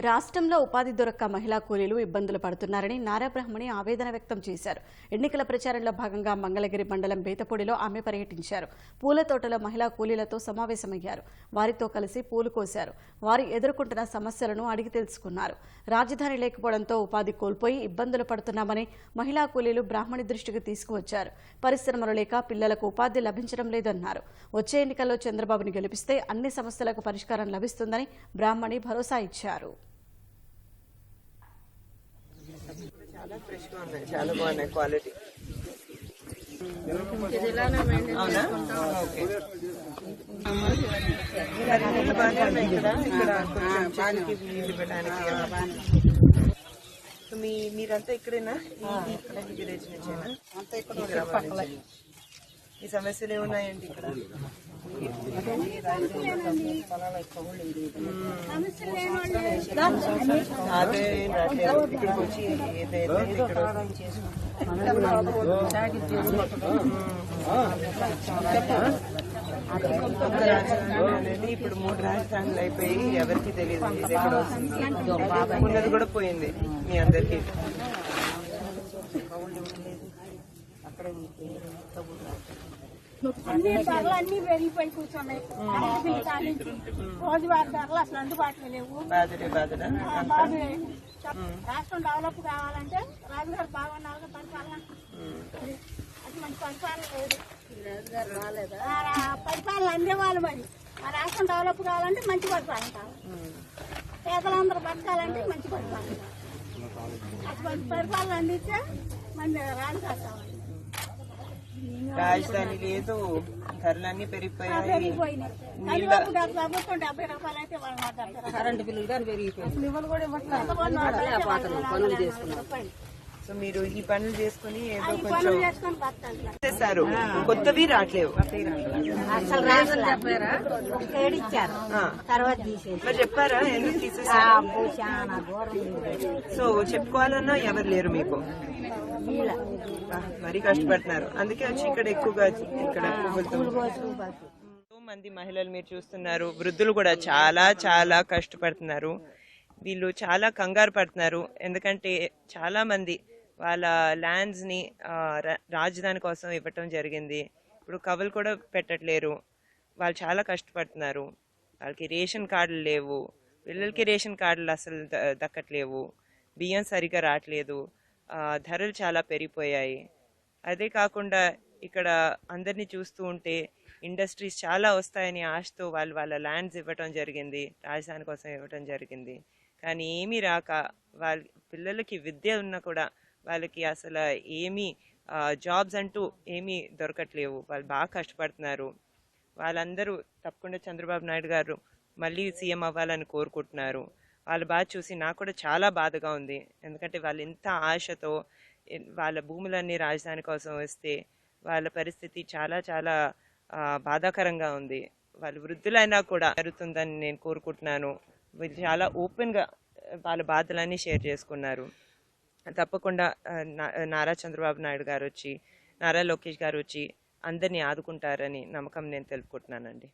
రాష్ట్రంలో ఉపాధి దొరక్క మహిళా కూలీలు ఇబ్బందులు పడుతున్నారని నారా బ్రహ్మణి ఆవేదన వ్యక్తం చేశారు. ఎన్నికల ప్రచారంలో భాగంగా మంగళగిరి మండలం బేతపూడిలో ఆమె పర్యటించారు. పూల తోటలో మహిళా కూలీలతో సమావేశమయ్యారు. వారితో కలిసి పూలు కోశారు. వారు ఎదుర్కొంటున్న సమస్యలను అడిగి తెలుసుకున్నారు. రాజధాని లేకపోవడంతో ఉపాధి కోల్పోయి ఇబ్బందులు పడుతున్నామని మహిళా కూలీలు బ్రాహ్మణి దృష్టికి తీసుకువచ్చారు. పరిశ్రమలు లేక పిల్లలకు ఉపాధి లభించడం లేదన్నారు. వచ్చే ఎన్నికల్లో చంద్రబాబుని గెలిపిస్తే అన్ని సమస్యలకు పరిష్కారం లభిస్తుందని బ్రాహ్మణి భరోసా ఇచ్చారు. చాలా ఫ్రెష్గా ఉన్నాయి చాలా బాగున్నాయి క్వాలిటీ అవునా ఓకే బాగానే ఇక్కడ ఇక్కడ కొంచెం చెట్లకి నీళ్ళు పెట్టడానికి సో మీ మీరంతా ఇక్కడేనా ఈ విలేజ్ నుంచేనా గ్రామం నుంచి. ఈ సమస్యలు ఏమున్నాయండి ఇక్కడ? అదే రాట్లేదు. ఇక్కడికి వచ్చి ఏదైతే ఇక్కడ ఇప్పుడు మూడు రాజధానులు అయిపోయి ఎవరికి తెలియదు. ఇది ఎక్కడ వస్తుంది? ఉన్నది కూడా పోయింది మీ అందరికి. అన్ని ధరలు అన్ని పెరిగిపోయి కూర్చున్నాయి రోజువారి ధరలు అసలు అందుబాటులో లేవు. రాష్ట్రం డెవలప్ కావాలంటే రాజుగారు బాగున్నారు పరిపాలన. అది మంచి పరిపాలన లేదు. పరిపాలన అందేవాళ్ళు మరి. ఆ రాష్ట్రం డెవలప్ కావాలంటే మంచి పరిపాలన కావాలి. పేదలందరూ బతకాలంటే మంచి పరిపాలన. కావాలి. అటువంటి పరిపాలన అందిస్తే మన రాజుగారు కావాలి. రాజధాని లేదు ధరలన్నీ పెరిగిపోయాయి. కరెంటు బిల్లులు కానీ పెరిగిపోయింది సో మీరు ఈ పనులు చేసుకుని ఏదో కొంచెం పనులు చేసుకొని బతకాలి చేస్తారు కొత్తవి రావట్లేవు అసలు రాజులు చెప్పారా. తర్వాత తీసేసి. మరి చెప్పారా? ఎందుకు తీసేసారు సో చెప్పుకోవాలన్నా ఎవరు లేరు మీకు? మరీ కష్టపడుతున్నారు. అందుకే వచ్చి ఇక్కడ ఎక్కువగా ఇక్కడ పువ్వులతో మంది మహిళలు మీరు చూస్తున్నారు. వృద్ధులు కూడా చాలా చాలా కష్టపడుతున్నారు. వీళ్ళు చాలా కంగారు పడుతున్నారు. ఎందుకంటే చాలా మంది వాళ్ళ ల్యాండ్స్ని రా- రాజధాని కోసం ఇవ్వటం జరిగింది. ఇప్పుడు కవులు కూడా పెట్టట్లేరు. వాళ్ళు చాలా కష్టపడుతున్నారు. వాళ్ళకి రేషన్ కార్డులు లేవు. పిల్లలకి రేషన్ కార్డులు అసలు దక్కట్లేవు. బియ్యం సరిగా రావట్లేదు. ధరలు చాలా పెరిగిపోయాయి. అదే కాకుండా ఇక్కడ అందరినీ చూస్తూ ఉంటే ఇండస్ట్రీస్ చాలా వస్తాయని ఆశతో వాళ్ళు వాళ్ళ ల్యాండ్స్ ఇవ్వటం జరిగింది. రాజధాని కోసం ఇవ్వటం జరిగింది. కానీ ఏమీ రాక వాళ్ళ పిల్లలకి విద్య ఉన్నా కూడా వాళ్ళకి అసలు ఏమీ జాబ్స్ అంటూ ఏమీ దొరకట్లేవు. వాళ్ళు బాగా కష్టపడుతున్నారు. వాళ్ళందరూ తప్పకుండా చంద్రబాబు నాయుడు గారు మళ్ళీ సీఎం అవ్వాలని కోరుకుంటున్నారు. వాళ్ళు బాగా చూసి నాకు కూడా చాలా బాధగా ఉంది. ఎందుకంటే వాళ్ళు ఇంత ఆశతో వాళ్ళ భూములన్నీ రాజధాని కోసం వస్తే వాళ్ళ పరిస్థితి చాలా చాలా బాధాకరంగా ఉంది. వాళ్ళు వృద్ధులైనా కూడా జరుగుతుందని నేను కోరుకుంటున్నాను. వీళ్ళు చాలా ఓపెన్గా వాళ్ళ బాధలన్నీ షేర్ చేసుకున్నారు. తప్పకుండా నా- నారా చంద్రబాబు నాయుడు గారు వచ్చి నారా లోకేష్ గారు వచ్చి అందరినీ ఆదుకుంటారని నమ్మకం నేను తెలుపుకుంటున్నానండి.